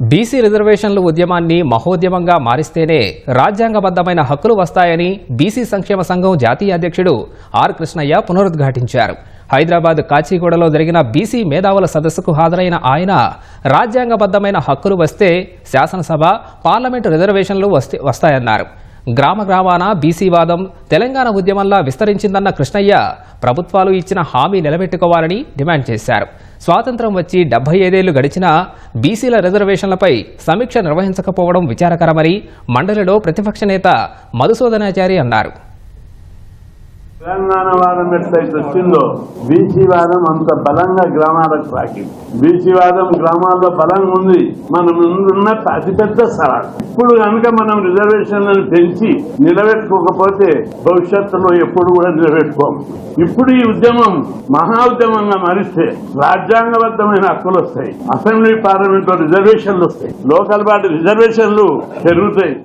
BC రిజర్వేషన్ల ఉద్యమాన్ని మహోద్యమంగా మారిస్తేనే రాజ్యాంగబద్ధమైన హక్కులు వస్తాయని బీసీ సంక్షేమ సంఘం జాతీయ అధ్యక్షుడు ఆర్ కృష్ణయ్య పునరుద్ఘాటించారు. హైదరాబాద్ కాచిగూడలో జరిగిన బీసీ మేధావుల సదస్సుకు హాజరైన ఆయన రాజ్యాంగబద్ధమైన హక్కులు వస్తే శాసనసభ పార్లమెంటు రిజర్వేషన్లు వస్తే వస్తాయన్నారు. గ్రామ గ్రామాన బీసీ వాదం తెలంగాణ ఉద్యమంలా విస్తరించిందన్న కృష్ణయ్య ప్రభుత్వాలు ఇచ్చిన హామీ నిలబెట్టుకోవాలని డిమాండ్ చేశారు. స్వాతంత్రం వచ్చి డెబ్బై ఐదేళ్ళు గడిచినా బీసీల రిజర్వేషన్లపై సమీక్ష నిర్వహించకపోవడం విచారకరమని మండలిలో ప్రతిపక్ష నేత మధుసూదనాచారి అన్నారు. తెలంగాణ వాదం ఎట్లయితే వచ్చిందో బీసీ వాదం అంత బలంగా గ్రామాలకు సాగింది. బీసీ వాదం గ్రామాల్లో బలంగా ఉంది. మన ముందున్న అతిపెద్ద సవాల్. ఇప్పుడు కనుక మనం రిజర్వేషన్లను పెంచి నిలబెట్టుకోకపోతే భవిష్యత్తులో ఎప్పుడు కూడా నిలబెట్టుకోము. ఇప్పుడు ఈ ఉద్యమం మహా ఉద్యమంగా మారిస్తే రాజ్యాంగబద్ధమైన హక్కులు వస్తాయి. అసెంబ్లీ పార్లమెంట్లో రిజర్వేషన్లు వస్తాయి. లోకల్ బాడీ రిజర్వేషన్లు పెరుగుతాయి.